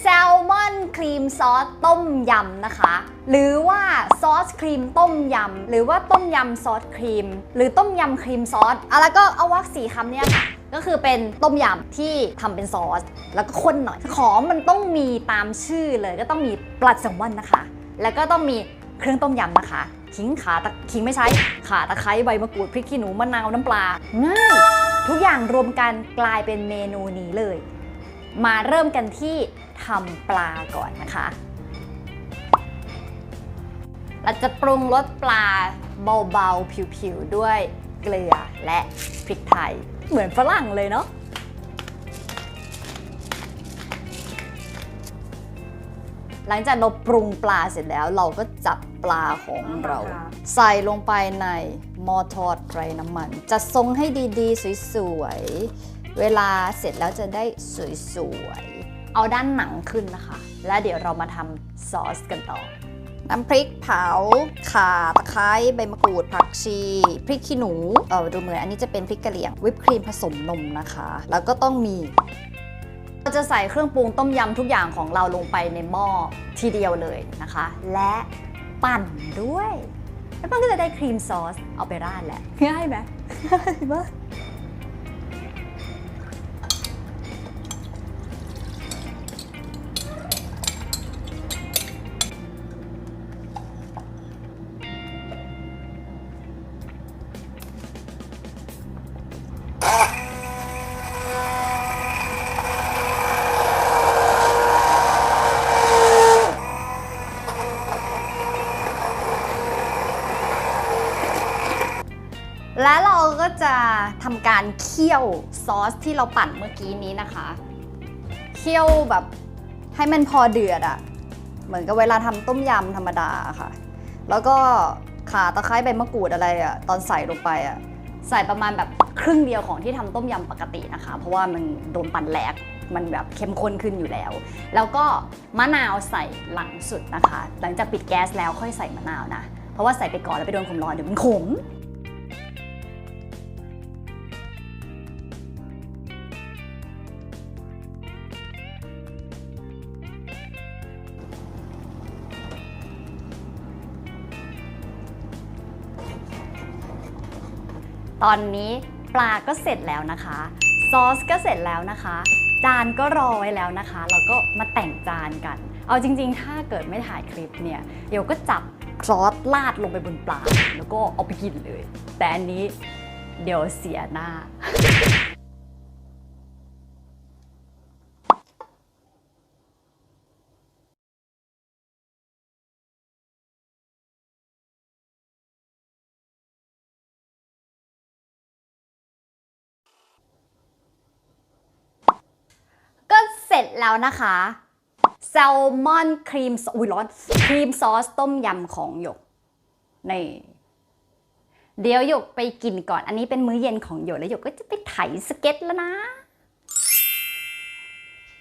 แซลมอนครีมซอสต้มยำนะคะ หรือว่าซอสครีมต้มยำ หรือว่าต้มยำซอสครีม หรือต้มยำครีมซอสอะแล้วก็เอาวักสี่คำเนี่ยค่ะ ก็คือเป็นต้มยำที่ทำเป็นซอส แล้วก็ข้นหน่อย ของมันต้องมีตามชื่อเลยก็ต้องมีปลาแซลมอนนะคะ แล้วก็ต้องมีเครื่องต้มยำนะคะขิงขาตะขิงไม่ใช้ขาตะไคร้ใบมะกรูดพริกขี้หนูมะนาวน้ำปลาง่ายทุกอย่างรวมกันกลายเป็นเมนูนี้เลย มาเริ่มกันที่ทำปลาก่อนนะคะ เราจะปรุงรสปลาเบาๆ ผิวๆ ด้วยเกลือและพริกไทย เหมือนฝรั่งเลยเนาะหลังจากเราปรุงปลาเสร็จแล้วเราก็จับปลาของเรา ใส่ลงไปในหม้อทอดไร้น้ำมัน จะทรงให้ดีๆ สวยๆ เวลาเสร็จแล้วจะได้สวยๆ เอาด้านหนังขึ้นนะคะ แล้วเดี๋ยวเรามาทำซอสกันต่อ น้ำพริกเผา ข่า ตะไคร้ใบมะกรูด ผักชี พริกขี้หนู เออดูเหมือนอันนี้จะเป็นพริกกะเหรี่ยง วิปครีมผสมนมนะคะ แล้วก็ต้องมีเราจะใส่เครื่องปรุงต้มยำทุกอย่างของเราลงไปในหม้อทีเดียวเลยนะคะ และปั่นด้วย แล้วมันก็จะได้ครีมซอสเอาไปราดแหละง่ายไหมง่ายมาก และเราก็จะทำการเคี่ยวซอสที่เราปั่นเมื่อกี้นี้นะคะ เคี่ยวแบบให้มันพอเดือดอะเหมือนกับเวลาทำต้มยำธรรมดาค่ะ แล้วก็ขาตะไคร้ใบมะกรูดอะไรอะตอนใส่ลงไปอะใส่ประมาณแบบครึ่งเดียวของที่ทำต้มยำปกตินะคะ เพราะว่ามันโดนปั่นแหลกมันแบบเข้มข้นขึ้นอยู่แล้ว แล้วก็มะนาวใส่หลังสุดนะคะ หลังจากปิดแก๊สแล้วค่อยใส่มะนาวนะ เพราะว่าใส่ไปก่อนแล้วไปโดนความร้อนเดี๋ยวมันขม ตอนนี้ปลาก็เสร็จแล้วนะคะ ซอสก็เสร็จแล้วนะคะ จานก็รอไว้แล้วนะคะ เราก็มาแต่งจานกัน เอาจริง ๆ ถ้าเกิดไม่ถ่ายคลิปเนี่ยเดี๋ยวก็จับซอสลาดลงไปบนปลาแล้วก็เอาไปกินเลย แต่อันนี้เดี๋ยวเสียหน้า ร็จแล้วนะคะแซลมอนครีมอุ้ยร้อนครีมซอสต้มยำของหยกนี่เดี๋ยวหยกไปกินก่อน อันนี้เป็นมื้อเย็นของหยกแล้วหยกก็จะไปไถสเก็ตแล้วนะ